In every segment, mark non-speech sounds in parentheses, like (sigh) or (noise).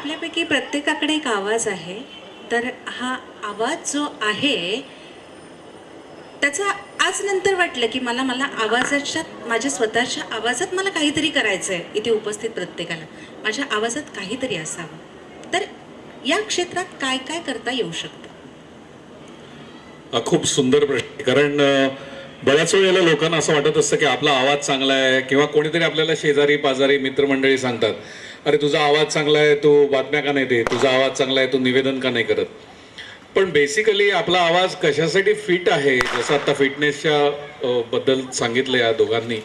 आपल्यापैकी प्रत्येकाकडे एक आवाज आहे तर हा आवाज जो आहे त्याचा आज नंतर वाटलं की मला मला आवाजाच्या माझ्या स्वतःच्या आवाजात मला काहीतरी करायचं आहे इथे उपस्थित प्रत्येकाला. माझ्या आवाजात काहीतरी असावं. तर या क्षेत्रात काय काय करता येऊ शकतं? खूप सुंदर प्रश्न कारण बऱ्याच वेळेला लोकांना असं वाटत असतं की आपला आवाज चांगला आहे किंवा कोणीतरी आपल्याला शेजारी पाजारी मित्रमंडळी सांगतात. अरे तुझा आवाज चांगला आहे तू बातम्या का नाही देत? तुझा आवाज चांगला आहे तू निवेदन का नाही करत? पण बेसिकली आपला आवाज कशासाठी फिट आहे? जसं आता फिटनेसच्या बद्दल सांगितलं या दोघांनी.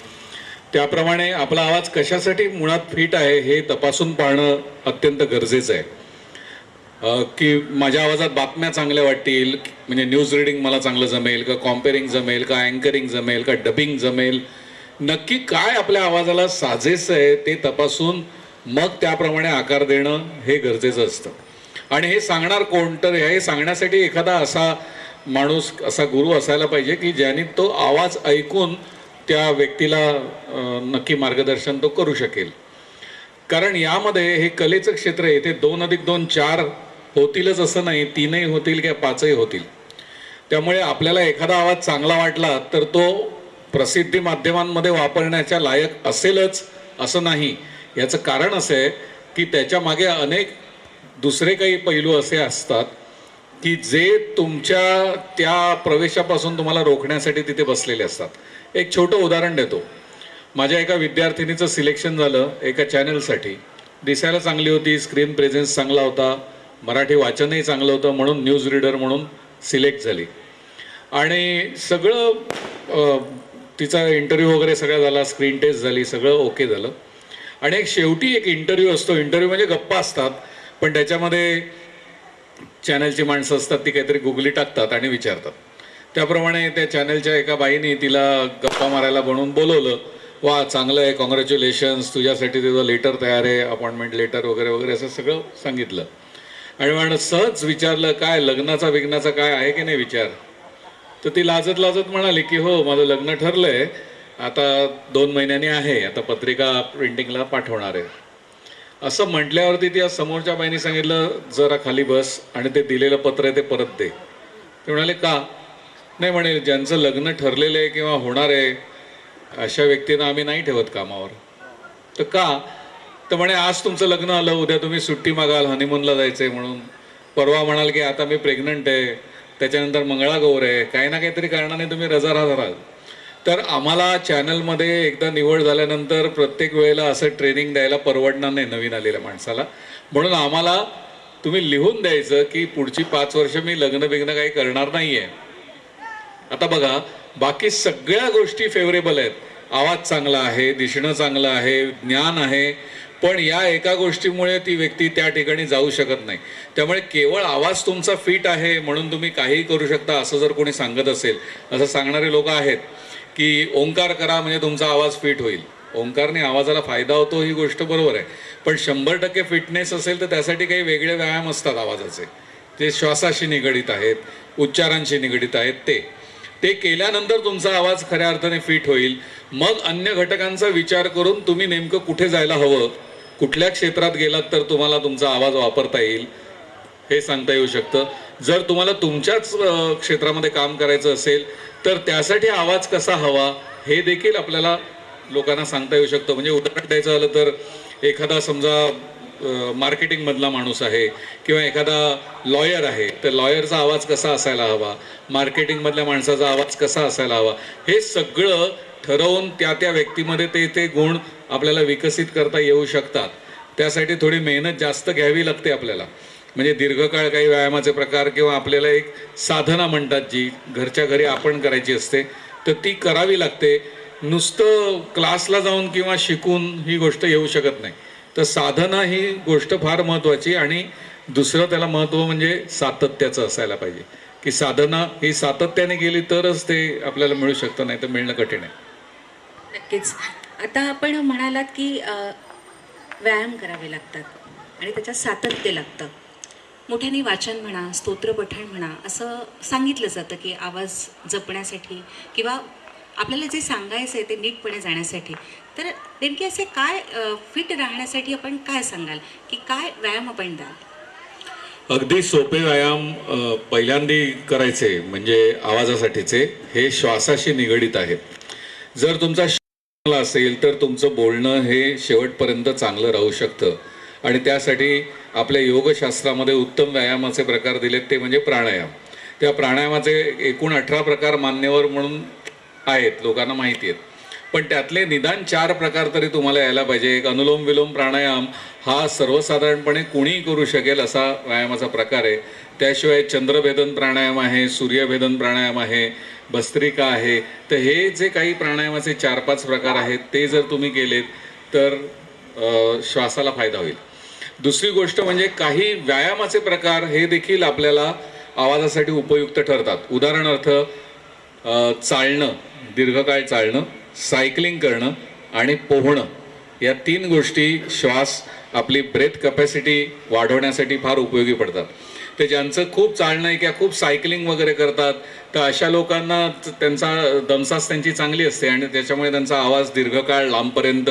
त्याप्रमाणे आपला आवाज कशासाठी मुळात फिट आहे हे तपासून पाहणं अत्यंत गरजेचं आहे. की माझ्या आवाजात बातम्या चांगल्या वाटतील म्हणजे न्यूज रिडिंग मला चांगलं जमेल का कॉम्पेरिंग जमेल का अँकरिंग जमेल का डबिंग जमेल नक्की काय आपल्या आवाजाला साजेसं आहे ते तपासून मग त्याप्रमाणे आकार देणं हे गरजेचं असतं. आणि हे सांगणार कोण? तर हे सांगण्यासाठी एखादा असा माणूस असा गुरु असायला पाहिजे की ज्याने तो आवाज ऐकून त्या व्यक्तीला नक्की मार्गदर्शन तो करू शकेल. कारण यामध्ये हे कलेचं क्षेत्र आहे दोन अधिक दोन चार होतीलच असं नाही तीनही होतील किंवा पाचही होतील. त्यामुळे आपल्याला एखादा आवाज चांगला वाटला तर तो प्रसिद्धी माध्यमांमध्ये वापरण्याच्या लायक असेलच असं नाही. याचं कारण असं आहे की त्याच्यामागे अनेक दुसरे काही पैलू असे असतात की जे तुमच्या त्या प्रवेशापासून तुम्हाला रोखण्यासाठी तिथे बसलेले असतात. एक छोटं उदाहरण देतो. माझ्या एका विद्यार्थिनीचं सिलेक्शन झालं एका चॅनलसाठी. दिसायला चांगली होती स्क्रीन प्रेझेन्स चांगला होता मराठी वाचनही चांगलं होतं म्हणून न्यूज रीडर म्हणून सिलेक्ट झाली. आणि सगळं तिचा इंटरव्ह्यू वगैरे सगळा झाला स्क्रीन टेस्ट झाली सगळं ओके झालं. आणि एक शेवटी एक इंटरव्ह्यू असतो. इंटरव्ह्यू म्हणजे गप्पा असतात. पण त्याच्यामध्ये चॅनलची माणसं असतात ती काहीतरी गुगली टाकतात आणि विचारतात. त्याप्रमाणे त्या चॅनलच्या एका बाईने तिला गप्पा मारायला बनवून बोलवलं. वा चांगलं आहे कॉंग्रॅच्युलेशन्स तुझ्यासाठी तुझं लेटर तयार आहे अपॉइंटमेंट लेटर वगैरे वगैरे असं सगळं सांगितलं. आणि म्हण सहज विचारलं काय लग्नाचा विघ्नाचा काय आहे की नाही विचार? तर ती लाजत लाजत म्हणाली की हो माझं लग्न ठरलंय आता दोन महिन्यांनी आहे आता पत्रिका प्रिंटिंगला पाठवणार आहे. असं म्हटल्यावरती त्या समोरच्या बाईने सांगितलं जरा खाली बस आणि ते दिलेलं पत्र आहे ते परत दे. ते म्हणाले का? नाही म्हणे ज्यांचं लग्न ठरलेलं आहे किंवा होणार आहे अशा व्यक्तींना आम्ही नाही ठेवत कामावर. तर का? तर म्हणे आज तुमचं लग्न आलं उद्या तुम्ही सुट्टी मागाल हनीमूनला जायचंय म्हणून. परवा म्हणाल की आता मी प्रेग्नंट आहे त्याच्यानंतर मंगळागौर आहे काही ना काहीतरी कारणाने तुम्ही रजा राहाल तर आम्हाला चॅनलमध्ये एकदा निवड झाल्यानंतर प्रत्येक वेळेला असं ट्रेनिंग द्यायला परवडणार नाही नवीन आलेल्या माणसाला. म्हणून आम्हाला तुम्ही लिहून द्यायचं की पुढची पाच वर्ष मी लग्न बिग्न काही करणार नाही आहे आता बघा बाकी सगळ्या गोष्टी फेवरेबल आहेत. आवाज चांगला आहे दिसणं चांगलं आहे ज्ञान आहे. पण या एका गोष्टीमुळे ती व्यक्ती त्या ठिकाणी जाऊ शकत नाही. त्यामुळे केवळ आवाज तुमचा फिट आहे म्हणून तुम्ही काहीही करू शकता असं जर कोणी सांगत असेल असं सांगणारे लोक आहेत. की ओंकार करा म्हणजे तुमचा आवाज फिट होईल. ओंकारने आवाजाला फायदा होतो ही गोष्ट बरोबर आहे. पण शंभर टक्के फिटनेस असेल तर त्यासाठी काही वेगळे व्यायाम असतात आवाजाचे. ते श्वासाशी निगडीत आहेत उच्चारांशी निगडीत आहेत ते. ते केल्यानंतर तुमचा आवाज खऱ्या अर्थाने फिट होईल. मग अन्य घटकांचा विचार करून तुम्ही नेमकं कुठे जायला हवं? कुठल्या क्षेत्रात गेलात तर तुम्हाला तुमचा आवाज वापरता येईल? हे सांगता येऊ शकतं. जर तुम्हाला तुमच्याच क्षेत्रामध्ये काम करायचं असेल तर त्यासाठी आवाज कसा हवा हे देखील आपल्याला लोकांना सांगता येऊ शकतं. म्हणजे उदाहरण द्यायचं झालं तर एखादा समजा मार्केटिंगमधला माणूस आहे किंवा एखादा लॉयर आहे तर लॉयरचा आवाज कसा असायला हवा? मार्केटिंगमधल्या माणसाचा आवाज कसा असायला हवा? हे सगळं ठरवून त्या त्या व्यक्तीमध्ये ते ते गुण आपल्याला विकसित करता येऊ शकतात. त्यासाठी थोडी मेहनत जास्त घ्यावी लागते आपल्याला. म्हणजे दीर्घकाळ काही व्यायामाचे प्रकार किंवा आपल्याला एक साधना म्हणतात जी घरच्या घरी आपण करायची असते तर ती करावी लागते. नुसतं क्लासला जाऊन किंवा शिकून ही गोष्ट येऊ शकत नाही. तर साधना ही गोष्ट फार महत्त्वाची आणि दुसरं त्याला महत्त्व म्हणजे सातत्याचं असायला पाहिजे. की साधना ही सातत्याने गेली तरच ते आपल्याला मिळू शकतं नाही तर मिळणं कठीण आहे. नक्कीच. आता आपण म्हणालात की व्यायाम करावे लागतात आणि त्याच्यात सातत्य लागतं. मोठ्याने वाचन म्हणा स्तोत्रपठण म्हणा असं सांगितलं जातं की आवाज जपण्यासाठी किंवा आपल्याला जे सांगायचं आहे ते नीटपणे जाण्यासाठी. तर नेमके असे काय फिट राहण्यासाठी आपण काय सांगाल? की काय व्यायाम आपण द्याल? अगदी सोपे व्यायाम पहिल्यांदी करायचे म्हणजे आवाजासाठीचे हे श्वासाशी निगडीत आहेत. जर तुमचा असेल तर तुमचं बोलणं हे शेवटपर्यंत चांगलं राहू शकतं. आणि त्यासाठी आपल्या योगशास्त्रामध्ये उत्तम व्यायामाचे प्रकार दिलेत ते म्हणजे प्राणायाम. त्या प्राणायामाचे एकूण अठरा प्रकार मान्यवर म्हणून आहेत लोकांना माहिती आहेत. पण त्यातले निदान चार प्रकार तरी तुम्हाला यायला पाहिजे. एक अनुलोम विलोम प्राणायाम हा सर्वसाधारणपणे कुणीही करू शकेल असा व्यायामाचा प्रकार आहे. त्याशिवाय चंद्रभेदन प्राणायाम आहे सूर्यभेदन प्राणायाम आहे भस्त्रिका आहे. तर हे जे काही प्राणायामाचे चार पाच प्रकार आहेत ते जर तुम्ही केलेत तर श्वासाला फायदा होईल. दुसरी गोष्ट म्हणजे काही व्यायामाचे प्रकार हे देखील आपल्याला आवाजासाठी उपयुक्त ठरतात. उदाहरणार्थ चालणं दीर्घकाळ चालणं सायकलिंग करणं आणि पोहणं या तीन गोष्टी श्वास आपली ब्रेथ कपॅसिटी वाढवण्यासाठी फार उपयोगी पडतात. ते ज्यांचं खूप चालणं आहे किंवा खूप सायकलिंग वगैरे करतात तर अशा लोकांना त्यांचा दमसास त्यांची चांगली असते आणि त्याच्यामुळे त्यांचा आवाज दीर्घकाळ लांबपर्यंत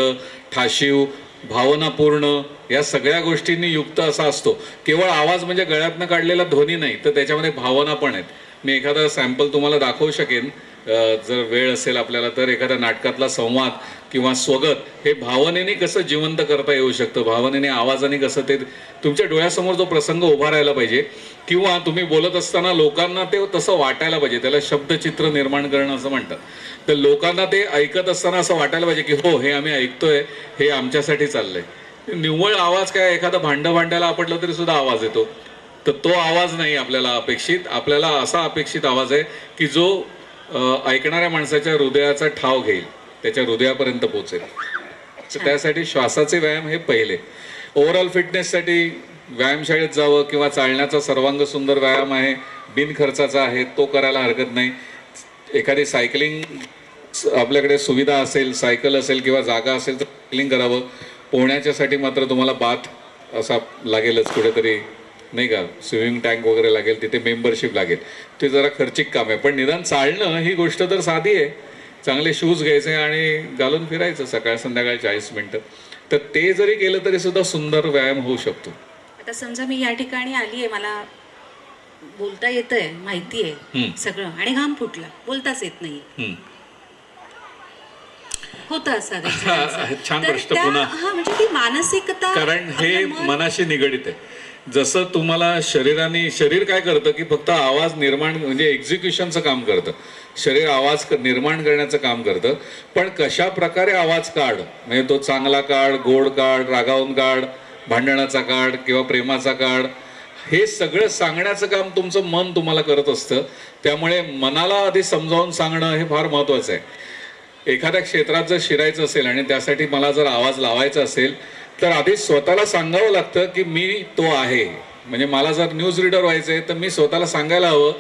ठाशीव भावनापूर्ण या सगळ्या गोष्टींनी युक्त असा असतो. केवळ आवाज म्हणजे गळ्यातनं काढलेला ध्वनी नाही तर त्याच्यामध्ये भावना पण आहेत. मी एखादा सॅम्पल तुम्हाला दाखवू शकेन. जर वेळ असेल आपल्याला तर एखाद्या नाटकातला संवाद किंवा स्वगत हे भावनेने कसं जिवंत करता येऊ शकतं? भावनेने आवाजाने कसं ते तुमच्या डोळ्यासमोर जो प्रसंग उभा राहायला पाहिजे किंवा तुम्ही बोलत असताना लोकांना ते तसं वाटायला पाहिजे. त्याला शब्दचित्र निर्माण करणं असं म्हणतात. तर लोकांना ते ऐकत असताना असं वाटायला पाहिजे की हो हे आम्ही ऐकतोय हे आमच्यासाठी चाललंय. निव्वळ आवाज काय? एखादं भांडं भांडायला आपटलं तरी सुद्धा आवाज येतो. तर तो आवाज नाही आपल्याला अपेक्षित. आपल्याला असा अपेक्षित आवाज आहे की जो ऐकणाऱ्या माणसाच्या हृदयाचा ठाव घेईल. त्याच्या हृदयापर्यंत पोहोचेल तर त्यासाठी श्वासाचे व्यायाम हे पहिले. ओव्हरऑल फिटनेससाठी व्यायामशाळेत जावं किंवा चालण्याचा सर्वांग सुंदर व्यायाम आहे बिनखर्चाचा आहे तो करायला हरकत नाही. एखादी सायकलिंग आपल्याकडे सुविधा असेल सायकल असेल किंवा जागा असेल तर सायकलिंग करावं. पोहण्याच्यासाठी मात्र तुम्हाला बाथ असा लागेलच कुठेतरी. नाही का? स्विमिंग टँक वगैरे लागेल तिथे मेंबरशिप लागेल. ते जरा खर्चिक काम आहे. पण निदान चालणं ही गोष्ट तर साधी आहे. चांगले शूज घ्यायचे आणि घालून फिरायचं सकाळ संध्याकाळ चाळीस मिनटं. तर ते जरी केलं तरी सुद्धा सुंदर व्यायाम होऊ शकतो. आता समजा मी या ठिकाणी आली आहे मला बोलता येतंय माहिती आहे. सगळं आणि घाम फुटला. बोलताच येत नाही. होतं असं. (laughs) छान प्रश्न पुन्हा. हा म्हणजे ती मानसिकता कारण हे मनाशी निगडित आहे. जसं तुम्हाला शरीराने शरीर काय करतं की फक्त आवाज निर्माण म्हणजे एक्झिक्युशनचं काम करतं. शरीर आवाज निर्माण करण्याचं काम करतं. पण कशा प्रकारे आवाज काढ म्हणजे तो चांगला काढ गोड काढ रागावून काढ भांडणाचा काढ किंवा प्रेमाचा काढ हे सगळं सांगण्याचं काम तुमचं मन तुम्हाला करत असतं. त्यामुळे मनाला आधी समजावून सांगणं हे फार महत्त्वाचं आहे. एखाद्या क्षेत्रात जर शिरायचं असेल आणि त्यासाठी मला जर आवाज लावायचा असेल तर आधी स्वतःला सांगावं लागतं की मी तो आहे. म्हणजे मला जर न्यूज रीडर व्हायचं आहे तर मी स्वतःला सांगायला हवं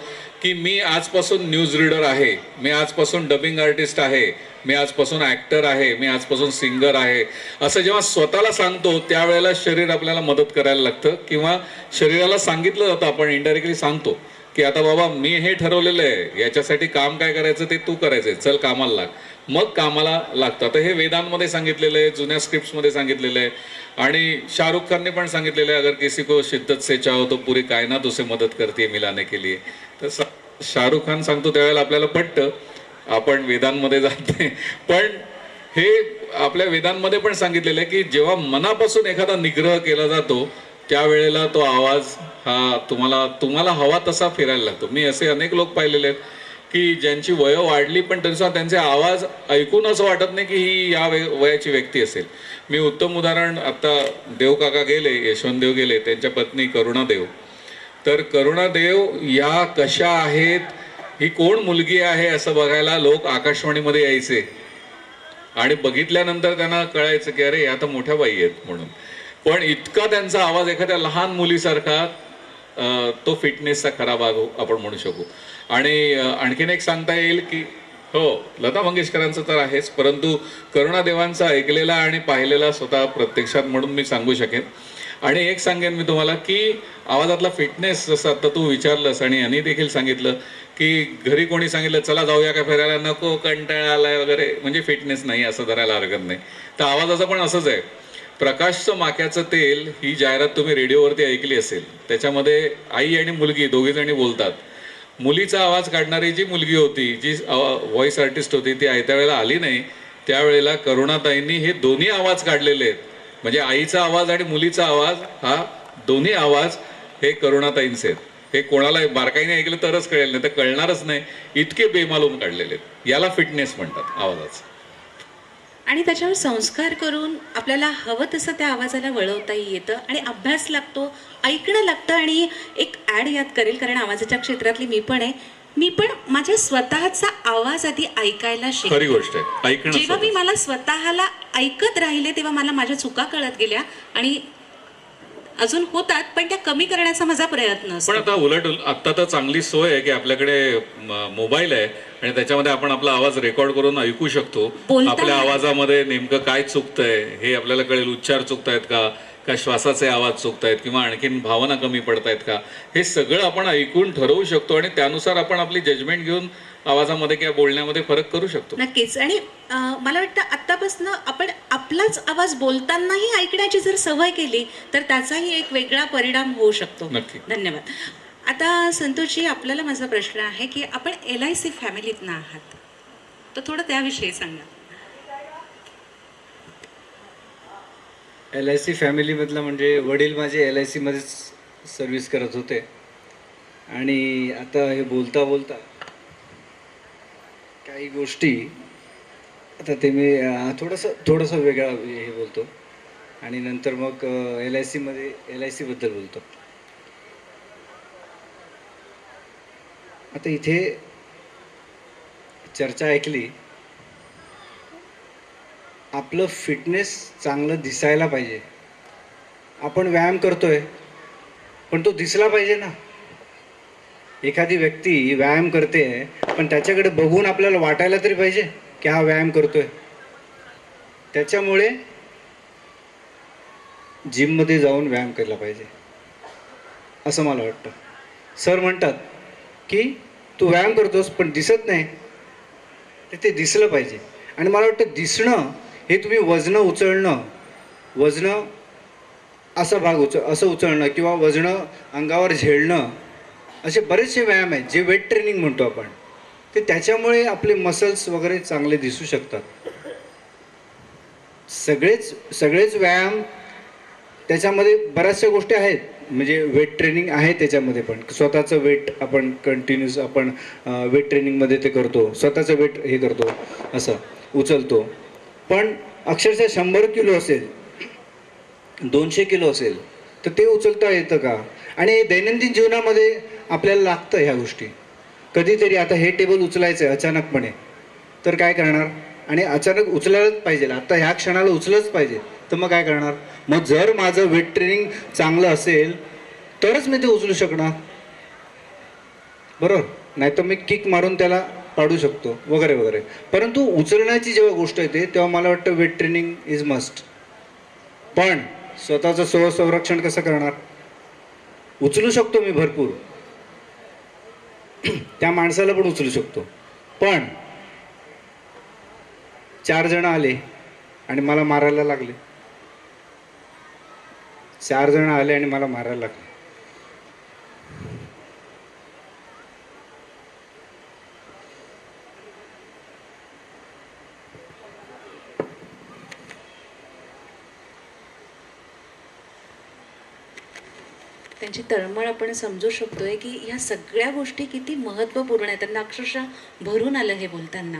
की मी आजपासून न्यूज रीडर आहे. मी आजपासून डबिंग आर्टिस्ट आहे. मी आजपासून ॲक्टर आहे. मी आजपासून सिंगर आहे. असं जेव्हा स्वतःला सांगतो त्यावेळेला शरीर आपल्याला मदत करायला लागतं किंवा शरीराला सांगितलं जातं आपण इंडायरेक्टली सांगतो की आता बाबा मी हे ठरवलेलं आहे. याच्यासाठी काम काय करायचं ते तू करायचंय. चल कामाला लाग. मग कामाला लागतं. तर हे वेदांमध्ये सांगितलेलं आहे जुन्या स्क्रिप्ट्समध्ये सांगितलेलं आहे. आणि शाहरुख खानने पण सांगितलेलं आहे अगर किसी को शिद्दत से चाहो तो पुरी कायनात उसे मदत करते मिलाने के लिए. तर शाहरुख खान सांगतो त्यावेळेला आपल्याला पटतं आपण वेदांमध्ये जाते. पण हे आपल्या वेदांमध्ये पण सांगितलेलं आहे की जेव्हा मनापासून एखादा निग्रह केला जातो त्यावेळेला तो आवाज हा तुम्हाला तुम्हाला हवा तसा फिरायला लागतो. मी असे अनेक लोक पाहिलेले आहेत. की ज्यांची वय वाढली पण तरी त्यांचे आवाज ऐकून असं वाटत नाही की ही या वय- वयाची व्यक्ती असेल. मी उत्तम उदाहरण आता देव काका गेले यशवंत देव गेले त्यांच्या पत्नी करुणादेव. तर करुणादेव या कशा आहेत ही कोण मुलगी आहे असं बघायला लोक आकाशवाणीमध्ये यायचे. आणि बघितल्यानंतर त्यांना कळायचं की अरे या तर मोठ्या बाई आहेत म्हणून. पण इतका त्यांचा आवाज एखाद्या लहान मुलीसारखा तो फिटनेसचा खरा भाग आपण म्हणू शकू. आणि आणखीन एक सांगता येईल की हो लता मंगेशकरांचं तर आहेच परंतु करुणादेवांचा ऐकलेला आणि पाहिलेला स्वतः प्रत्यक्षात म्हणून मी सांगू शकेन. आणि एक सांगेन मी तुम्हाला की आवाजातला फिटनेस जसं आता तू विचारलंस आणि यांनी देखील सांगितलं की घरी कोणी सांगितलं चला जाऊया का फिरायला? नको कंटाळा आलाय वगैरे. म्हणजे फिटनेस नाही असं धरायला हरकत नाही. तर आवाजाचं पण असंच आहे. प्रकाशचं माक्याचं तेल ही जाहिरात तुम्ही रेडिओवरती ऐकली असेल. त्याच्यामध्ये आई आणि मुलगी दोघीजणी बोलतात. मुलीचा आवाज काढणारी जी मुलगी होती जी व्हॉइस आर्टिस्ट होती ती आयत्या वेळेला आली नाही. त्यावेळेला करुणाताईंनी हे दोन्ही आवाज काढलेले आहेत. म्हणजे आईचा आवाज आणि मुलीचा आवाज हा दोन्ही आवाज हे करुणाताईंचे आहेत. हे कोणाला बारकाईने ऐकलं तरच कळेल नाही तर कळणारच नाही. इतके बेमालूम काढलेले आहेत. याला फिटनेस म्हणतात आवाजाचं. आणि त्याच्यावर संस्कार करून आपल्याला हवं तसं त्या आवाजाला वळवता येतं आणि अभ्यास लागतो ऐकणं लागतं आणि एक ॲड याद करेल कारण आवाजाच्या क्षेत्रातली मी पण आहे. मी पण माझ्या स्वतःचा आवाज आधी ऐकायला शिकले खरी गोष्ट आहे. ऐकणं जेव्हा मी. मला स्वतःला ऐकत राहिले तेव्हा मला माझ्या चुका कळत गेल्या आणि अजून होतात पण त्या कमी करण्याचा माझा प्रयत्न पण आता उलट आता तर चांगली सोय आहे की आपल्याकडे मोबाईल आहे आणि त्याच्यामध्ये आपण आपला आवाज रेकॉर्ड करून ऐकू शकतो. आपल्या आवाजामध्ये नेमकं काय चुकतंय हे आपल्याला कळेल उच्चार चुकतायत का का श्वासाचे आवाज चुकतायत किंवा आणखीन भावना कमी पडतायत का हे सगळं आपण ऐकून ठरवू शकतो आणि त्यानुसार आपण आपली जजमेंट घेऊन आवाजामध्ये किंवा बोलण्यामध्ये फरक करू शकतो. नक्कीच. आणि मला वाटतं आत्तापासून आपण आपलाच आवाज बोलतानाही ऐकण्याची जर सवय केली तर त्याचाही एक वेगळा परिणाम होऊ शकतो. नक्की. धन्यवाद. आता संतोषजी आपल्याला माझा प्रश्न आहे की आपण एल आय सी फॅमिलीतनं आहात? तर थोडं त्याविषयी सांगा. एल आय सी फॅमिलीमधलं म्हणजे वडील माझे एल आय सीमध्येच सर्व्हिस करत होते. आणि आता हे बोलता बोलता काही गोष्टी आता ते मी थोडंसं थोडंसं वेगळा हे बोलतो. आणि नंतर मग एल आय सीमध्ये एल आय सीबद्दल बोलतो. आता इथे चर्चा ऐकली आपलं फिटनेस चांगलं दिसायला पाहिजे. आपण व्यायाम करतोय पण तो दिसला पाहिजे ना. एखादी व्यक्ती व्यायाम करते पण त्याच्याकडे बघून आपल्याला वाटायला तरी पाहिजे की हा व्यायाम करतोय. त्याच्यामुळे जिममध्ये जाऊन व्यायाम केला पाहिजे असं मला वाटतं. सर म्हणतात की तू व्यायाम करतोस पण दिसत नाही. तर ते दिसलं पाहिजे. आणि मला वाटतं दिसणं हे तुम्ही वजनं उचलणं वजनं असा भाग उच असं उचलणं किंवा वजनं अंगावर झेलणं असे बरेचसे व्यायाम आहेत जे वेट ट्रेनिंग म्हणतो आपण. ते त्याच्यामुळे आपले मसल्स वगैरे चांगले दिसू शकतात. सगळेच सगळेच व्यायाम त्याच्यामध्ये बऱ्याचशा गोष्टी आहेत. म्हणजे वेट ट्रेनिंग आहे त्याच्यामध्ये पण. स्वतःचं वेट आपण कंटिन्यूस आपण वेट ट्रेनिंगमध्ये ते करतो. स्वतःचं वेट हे करतो असं. उचलतो. पण अक्षरशः शंभर किलो असेल दोनशे किलो असेल तर ते उचलता येतं का? आणि दैनंदिन जीवनामध्ये आपल्याला लागतं ह्या गोष्टी. कधीतरी आता हे टेबल उचलायचं आहे अचानकपणे. तर काय करणार? आणि अचानक उचलायलाच पाहिजे. आता ह्या क्षणाला उचलच पाहिजे. तर मग काय करणार? मग जर माझं वेट ट्रेनिंग चांगलं असेल तरच मी ते उचलू शकणार. बरोबर? नाही तर मी किक मारून त्याला पाडू शकतो. वगैरे वगैरे. परंतु उचलण्याची जेव्हा गोष्ट येते तेव्हा मला वाटतं वेट ट्रेनिंग इज मस्ट पण स्वतःचं स्व संरक्षण कसं करणार? उचलू शकतो मी भरपूर. (clears throat) त्या माणसाला पण उचलू शकतो. पण चार जण आले आणि मला मारायला लागले. चार जण आले आणि मला मारायला लागले. त्यांची तळमळ आपण समजू शकतोय की ह्या सगळ्या गोष्टी किती महत्त्वपूर्ण आहेत. त्यांना अक्षरशः भरून आलं हे बोलताना.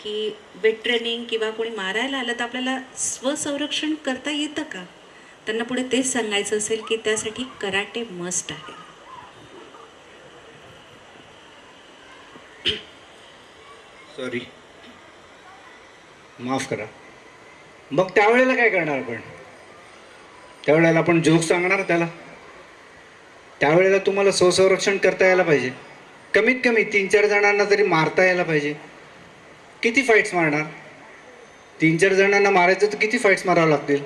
की वेट ट्रेनिंग किंवा कोणी मारायला आलं तर आपल्याला स्वसंरक्षण करता येतं का? त्यांना पुढे तेच सांगायचं असेल की त्यासाठी कराटे मस्ट आहे. सॉरी माफ करा. मग त्यावेळेला काय करणार आपण? त्यावेळेला आपण जोक सांगणार त्याला? त्यावेळेला तुम्हाला स्वसंरक्षण करता यायला पाहिजे. कमीत कमी तीन चार जणांना तरी मारता यायला पाहिजे. किती फाईट्स मारणार? तीन चार जणांना मारायचं तर किती फाईट्स मारावं लागतील?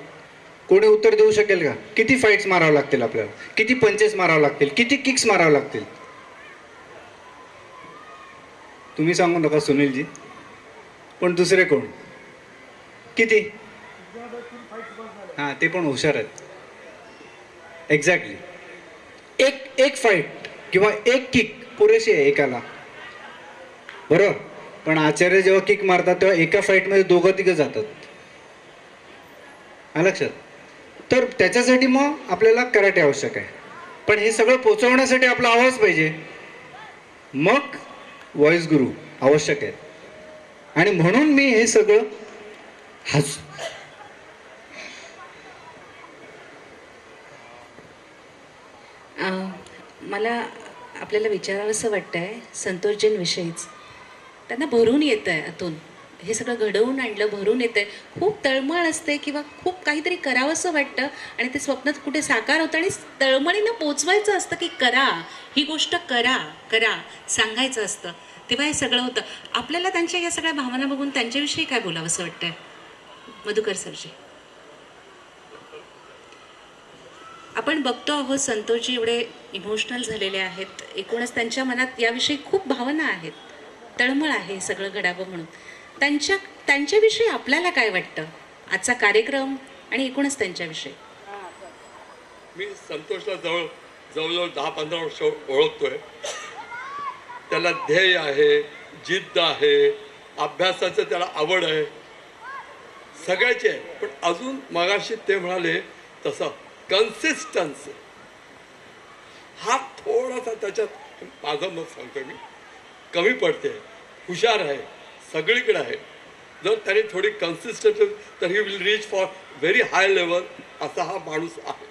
कोणी उत्तर देऊ शकेल का? किती फाईट्स मारावं लागतील आपल्याला? किती पंचेस मारावं लागतील? किती किक्स मारावं लागतील? तुम्ही सांगू नका सुनीलजी. पण दुसरे कोण? किती? हां ते पण हुशार आहेत. एक्झॅक्टली एक एक फाईट किंवा एक किक पुरेशी आहे एकाला. बरोबर? पण आचार्य जेव्हा किक मारतात तेव्हा एका फाईटमध्ये दोघं तिघं जातात. लक्षात? तर त्याच्यासाठी मग आपल्याला कराटे आवश्यक आहे. पण हे सगळं पोचवण्यासाठी आपला आवाज पाहिजे. मग व्हॉइस गुरु आवश्यक आहे. आणि म्हणून मी हे सगळं हस मला आपल्याला विचारावंसं वाटतं आहे संतोषजींविषयीच त्यांना भरून येतं आहे आतून. हे सगळं घडवून आणलं भरून येतं आहे खूप तळमळ असते किंवा खूप काहीतरी करावंसं वाटतं आणि ते स्वप्नात कुठे साकार होतं आणि तळमळीनं पोचवायचं असतं की करा ही गोष्ट करा करा सांगायचं असतं. तेव्हा हे सगळं होतं. आपल्याला त्यांच्या या सगळ्या भावना बघून त्यांच्याविषयी काय बोलावंसं वाटतं मधुकर सरजी. आपण बघतो आहोत संतोषजी एवढे इमोशनल झालेले आहेत. एकूणच त्यांच्या मनात याविषयी खूप भावना आहेत. तळमळ आहे सगळं घडावं म्हणून. त्यांच्या त्यांच्याविषयी आपल्याला काय वाटतं? आजचा कार्यक्रम आणि एकूणच त्यांच्याविषयी. मी संतोषला जवळ जवळजवळ दहा पंधरा वर्ष ओळखतोय. त्याला ध्येय आहे जिद्द आहे अभ्यासाचं त्याला आवड आहे. सगळ्याचे आहे. पण अजून मगाशी ते म्हणाले तसं कन्सिस्टन्स हा थोडासा त्याच्यात माझं मत सांगतो मी. कमी पडते हुशार आहे सगळीकडे आहे. जर त्याने थोडी कन्सिस्टन्सी तर he will reach for very high level असा हा माणूस आहे.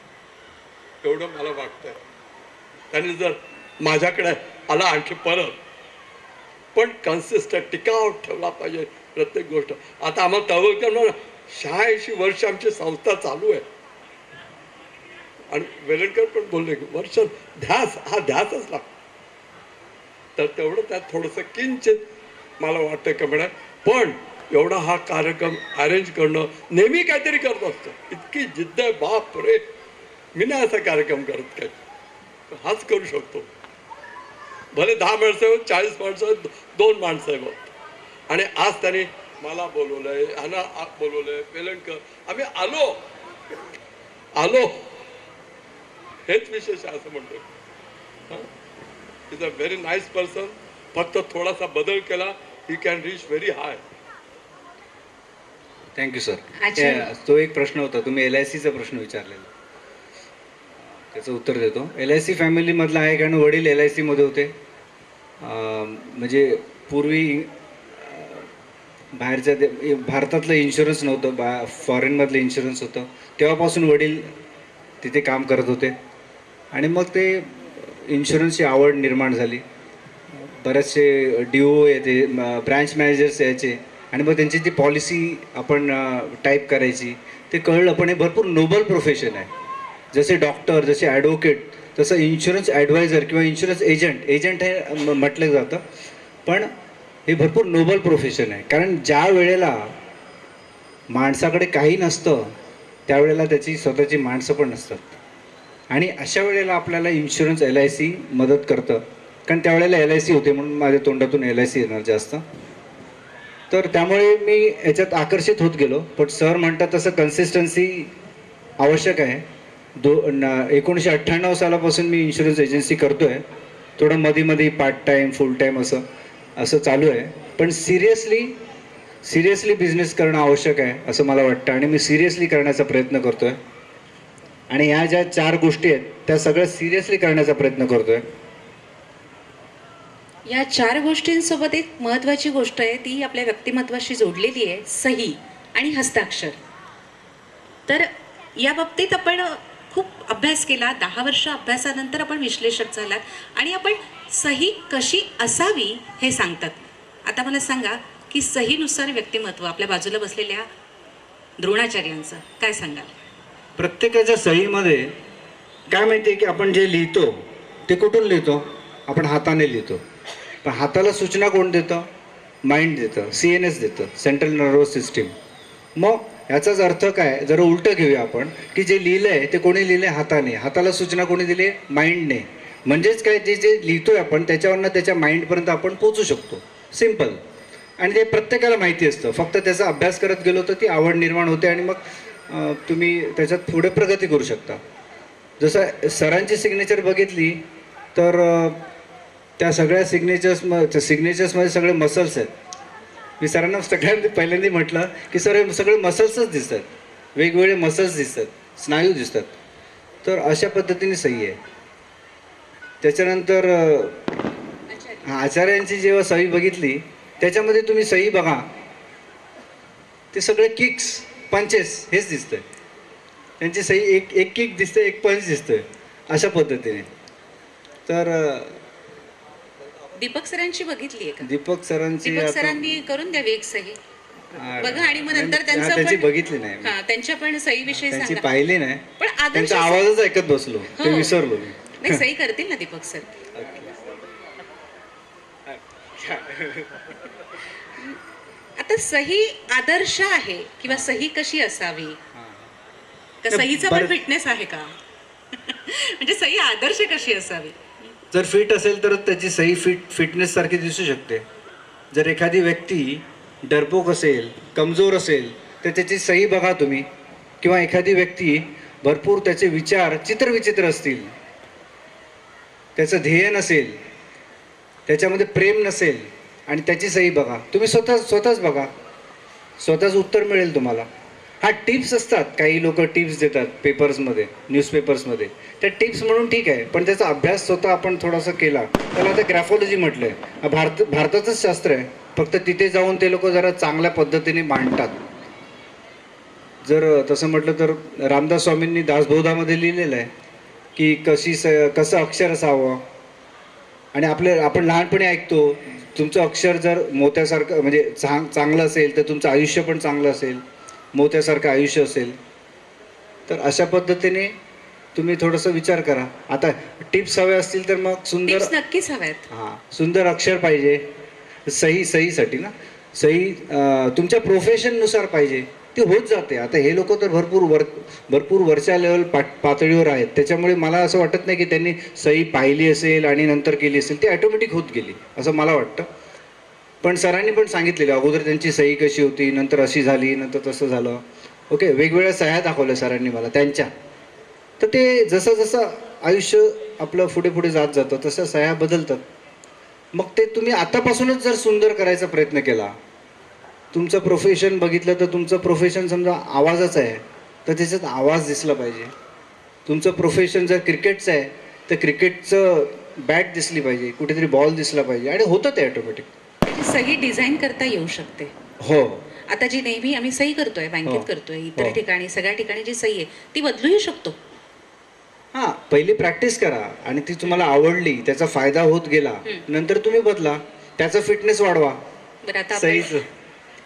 एवढं मला वाटतं त्याने जर माझ्याकडे आला आणखी परत पण कन्सिस्टंट टिकाव ठेवला पाहिजे प्रत्येक गोष्ट. आता आम्हाला तवळ ना शहाऐंशी वर्ष आमची संस्था चालू आहे. आणि वेलणकर पण बोलले की वर्ष ध्यास हा ध्यासच लागतो तर तेवढं त्यात थोडंसं किंचित मला वाटतं कमी पण एवढा हा कार्यक्रम अरेंज करणं नेहमी काहीतरी करत असतो. इतकी जिद्द आहे बाप रे! मी नाही असा कार्यक्रम करत काय हाच करू शकतो. भले दहा माणसं आहेत, चाळीस माणसं आहेत, दोन माणसं आहे बघ आणि आज त्याने मला बोलवलंय ह्याला बोलवलंय वेलणकर. आम्ही आलो. आलो. हेच विशेष आहे असं म्हणतो is a very nice person फक्त थोडासा बदल केला he can reach very high thank you sir. तो एक प्रश्न होता तुम्ही एल आय सीचा प्रश्न विचारलेला. त्याचं उत्तर देतो. एल आय सी फॅमिलीमधला आहे कारण वडील एल आय सीमध्ये होते? म्हणजे पूर्वी बाहेरच्या भारतातलं इन्शुरन्स नव्हतं बा फॉरेनमधलं इन्शुरन्स होतं. तेव्हापासून वडील तिथे काम करत होते. आणि मग ते इन्शुरन्सची आवड निर्माण झाली. बरेचसे डी ओ येते ब्रँच मॅनेजर्स यायचे. आणि मग त्यांची ती पॉलिसी आपण टाईप करायची. ते कळलं पण हे भरपूर नोबल प्रोफेशन आहे. जसे डॉक्टर जसे ॲडव्होकेट तसं इन्शुरन्स ॲडवायझर किंवा इन्शुरन्स एजंट एजंट हे म्हटलं जातं. पण हे भरपूर नोबल प्रोफेशन आहे. कारण ज्या वेळेला माणसाकडे काही नसतं त्यावेळेला त्याची स्वतःची माणसं पण नसतात. आणि अशा वेळेला आपल्याला इन्शुरन्स एल आय सी मदत करतं. कारण त्यावेळेला एल आय सी होते म्हणून माझ्या तोंडातून एल आय सी येणार जास्त. तर त्यामुळे मी याच्यात आकर्षित होत गेलो. पण सर म्हणतात तसं कन्सिस्टन्सी आवश्यक आहे. दो एकोणीसशे अठ्ठ्याण्णव सालापासून मी इन्शुरन्स एजन्सी करतो आहे थोडं मध्ये मध्ये पार्ट टाईम फुल टाईम असं असं चालू आहे. पण सिरियसली सिरियसली बिझनेस करणं आवश्यक आहे असं मला वाटतं. आणि मी सिरियसली करण्याचा प्रयत्न करतो आहे आणि ह्या ज्या चार गोष्टी आहेत त्या सगळ्या सिरियसली करण्याचा प्रयत्न करतो आहे या चार गोष्टींसोबत एक महत्त्वाची गोष्ट आहे ती आपल्या व्यक्तिमत्वाशी जोडलेली आहे सही आणि हस्ताक्षर. तर या बाबतीत आपण खूप अभ्यास केला दहा वर्ष अभ्यासानंतर आपण विश्लेषक झालात आणि आपण सही कशी असावी हे सांगतात. आता मला सांगा की सहीनुसार व्यक्तिमत्व आपल्या बाजूला बसलेल्या द्रोणाचार्यांचं काय सांगाल? प्रत्येकाच्या सहीमध्ये काय माहिती आहे की आपण जे लिहितो ते कुठून लिहितो? आपण हाताने लिहितो. पण हाताला सूचना कोण देतं? माइंड देतं. सी एन एस देतं. सेंट्रल नर्वस सिस्टीम मग याचाच अर्थ काय? जरा उलटं घेऊया आपण की जे लिहिलं आहे ते कोणी लिहिलं आहे हाताने. हाताला सूचना कोणी दिली? आहे माइंडने म्हणजेच काय? जे जे आहे आपण त्याच्यावरनं त्याच्या माइंडपर्यंत आपण पोचू शकतो. सिंपल आणि ते प्रत्येकाला माहिती असतं. फक्त त्याचा अभ्यास करत गेलो तर ती आवड निर्माण होते आणि मग तुम्ही त्याच्यात पुढे प्रगती करू शकता. जसं सरांची सिग्नेचर बघितली तर त्या सगळ्या सिग्नेचर्स म सिग्नेचर्समध्ये सगळे मसल्स आहेत. मी सरांना सगळ्यांनी पहिल्यांदा म्हटलं की सर हे सगळे मसल्सच दिसतात. वेगवेगळे मसल्स दिसतात. स्नायू दिसतात. तर अशा पद्धतीने सही आहे. त्याच्यानंतर हा, आचार्यांची जेव्हा सही बघितली त्याच्यामध्ये तुम्ही सही बघा. ते सगळे किक्स पंचेस हेच दिसतंय. त्यांची सही एक एक किक दिसते एक पंच दिसतोय अशा पद्धतीने. तर दीपक सरांची बघितली आहे का? दीपक सरांची दीपक सरांनी करून द्यावी एक सही. बघा आणि मग नंतर त्यांचं त्याची पण- बघितली नाही मी. हा त्यांच्या पण सहीविषयी त्यांची सांगा. पाहिली नाही. पण आदर्श त्यांचा आवाजच ऐकत बसलो ते हो. विसरलो मी. नाही सही करतील ना दीपक सर. (laughs) आता सही आदर्श आहे किंवा सही कशी असावी? का सहीचा पण फिटनेस आहे का? (laughs) म्हणजे सही आदर्श कशी असावी? जर फिट असेल तर त्याची सही फिट फिटनेस सारखी दिसू शकते. जर एखादी व्यक्ती डरपोक असेल कमजोर असेल तर त्याची सही बघा तुम्ही. किंवा एखादी व्यक्ती भरपूर त्याचे विचार चित्रविचित्र असतील. त्याचं ध्येय नसेल त्याच्यामध्ये प्रेम नसेल आणि त्याची सही बघा. तुम्ही स्वतः स्वतःच बघा. स्वतःच उत्तर मिळेल तुम्हाला. हा टिप्स असतात. काही लोक टिप्स देतात पेपर्समध्ये न्यूजपेपर्समध्ये. त्या टिप्स म्हणून ठीक आहे. पण त्याचा अभ्यास स्वतः आपण थोडासा केला. त्याला आता ग्रॅफॉलॉजी म्हटलं आहे भारत भारताचंच शास्त्र आहे. फक्त तिथे जाऊन ते लोक जरा चांगल्या पद्धतीने मांडतात. जर तसं म्हटलं तर रामदास स्वामींनी दासबोधामध्ये लिहिलेलं आहे की कशी स कसं अक्षर असावं. आणि आपले आपण लहानपणी ऐकतो तुमचं अक्षर जर मोत्यासारखं म्हणजे चांग चांगलं असेल तर तुमचं आयुष्य पण चांगलं असेल मोत्यासारखं आयुष्य असेल तर अशा पद्धतीने तुम्ही थोडंसं विचार करा. आता टिप्स हवे असतील तर मग सुंदर टिप्स नक्कीच हव्यात हां सुंदर अक्षर पाहिजे. सही सहीसाठी ना. सही तुमच्या प्रोफेशननुसार पाहिजे. ते होत जाते. आता हे लोक तर भरपूर वर भरपूर वरच्या लेवल पा पातळीवर आहेत. त्याच्यामुळे मला असं वाटत नाही की त्यांनी सही पाहिली असेल आणि नंतर केली असेल. ती ॲटोमॅटिक होत गेली असं मला वाटतं. पण सरांनी पण सांगितलेलं अगोदर त्यांची सही कशी होती नंतर अशी झाली नंतर तसं झालं. ओके वेगवेगळ्या सह्या दाखवल्या सरांनी मला त्यांच्या. तर ते जसं जसं आयुष्य आपलं पुढे पुढे जात जातं तसं सह्या बदलतात. मग ते तुम्ही आतापासूनच जर सुंदर करायचा प्रयत्न केला तुमचं प्रोफेशन बघितलं तर तुमचं प्रोफेशन समजा आवाजाचं आहे तर त्याच्यात आवाज दिसला पाहिजे. तुमचं प्रोफेशन जर क्रिकेटचं आहे तर क्रिकेटचं बॅट दिसली पाहिजे कुठेतरी बॉल दिसला पाहिजे आणि होतं ते ऑटोमॅटिक त्याची सही डिझाईन करता येऊ शकते. हो. आता जी नेहमी आम्ही सही करतोय हो. बँकेत करतोय इतर हो. ठिकाणी सगळ्या ठिकाणी जी सही आहे ती बदलूही शकतो. हां पहिली प्रॅक्टिस करा आणि ती तुम्हाला आवडली त्याचा फायदा होत गेला नंतर तुम्ही बदला त्याचा फिटनेस वाढवा. बरं आता आपण सहीचं.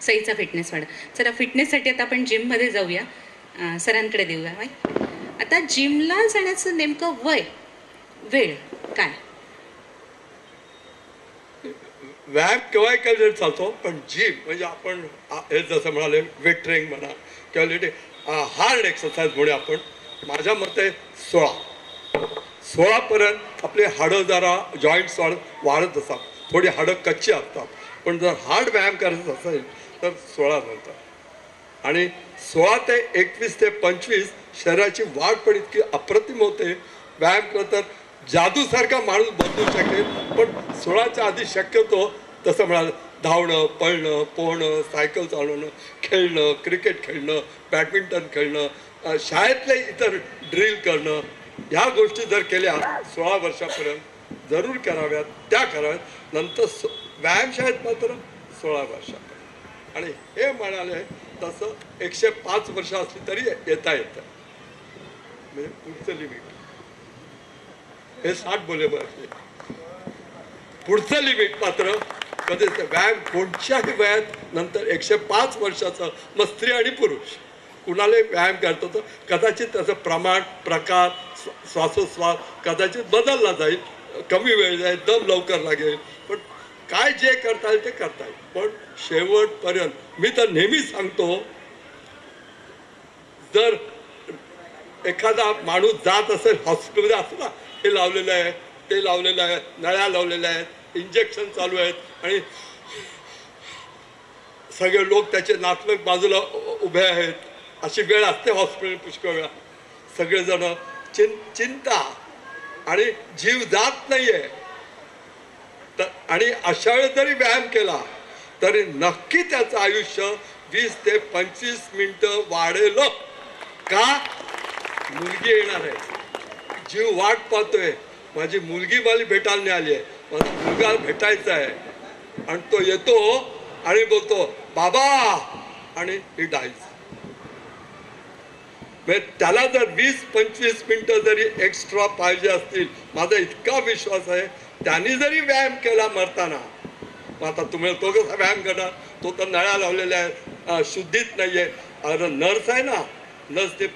सईचा फिटनेस वाढ. चला फिटनेससाठी आता आपण जिममध्ये जाऊया. सरांकडे देऊया बाय आता जिमला जाण्याचं नेमकं वय वेळ काय? व्यायाम केव्हाही केले चालतो पण जिम म्हणजे आपण हे जसं म्हणाले वेट ट्रेनिंग म्हणा किंवा लिटे हार्ड एक्सरसाइज म्हणूया आपण माझ्या मते सोळा. सोळापर्यंत आपले हाडं जरा जॉईंट्स वाढत असतात. थोडी हाडं कच्ची असतात. पण जर हार्ड व्यायाम करायचा असेल तर सोळा नंतर आणि सोळा ते एकवीस ते पंचवीस शरीराची वाढ पण इतकी अप्रतिम होते. व्यायाम केला तर जादूसारखा माणूस बदलू शकेल. पण सोळाच्या आधी शक्यतो तसं म्हणाल धावणं पळणं पोहणं सायकल चालवणं खेळणं क्रिकेट खेळणं बॅडमिंटन खेळणं शाळेतले इतर ड्रिल करणं ह्या गोष्टी जर केल्या सोळा वर्षापर्यंत जरूर कराव्यात. त्या कराव्यात. नंतर सो व्यायामशाळेत मात्र सोळा वर्षापर्यंत. आणि हे म्हणाले तसं एकशे पाच वर्ष असली तरी येता येतं. म्हणजे पुढचं लिमिट हे साठ बोले बरं. पुढचं लिमिट मात्र म्हणजे कधीच व्यायाम कोणत्याही वयात नंतर एकशे पाच वर्षाचं मग स्त्री आणि पुरुष. कुणालाही व्यायाम करतो तर कदाचित त्याचं प्रमाण प्रकार श्वासोश्वास कदाचित बदलला जाईल कमी वेळ जाईल दम लवकर लागेल. पण काय जे करता येईल ते करता येईल. पण शेवटपर्यंत मी तर नेहमी सांगतो जर एखादा माणूस जात असेल हॉस्पिटलमध्ये असं ना हे लावलेलं आहे ते लावलेलं आहे नळ्या लावलेल्या आहेत इंजेक्शन चालू आहेत आणि सगळे लोक त्याचे नातलग बाजूला उभे आहेत. अशी वेळ असते हॉस्पिटल पुष्कळ वेळा. सगळेजण चिं चिंता आणि जीव जात नाहीये. आहे आणि अशा वेळेस जरी व्यायाम केला तरी नक्की त्याचं आयुष्य वीस ते पंचवीस मिनिट वाढेल. का? मुलगी येणार आहे. जीव वाट पाहतोय. माझी मुलगी मला भेटायला नाही आली आहे. माझा मुलगा भेटायचा आहे. आणि तो येतो आणि बोलतो बाबा आणि ही म्हणजे डायस त्याला जर वीस पंचवीस मिनिटं जरी एक्स्ट्रा पाहिजे असतील माझा इतका विश्वास आहे त्यांनी जरी व्यायाम केला मरताना मग आता तुम्ही तो कसा व्यायाम करणार? तो तर नळ्या लावलेला आहे शुद्धीत शुद्धीत आहे अरे नर्स आहे ना नर्स ते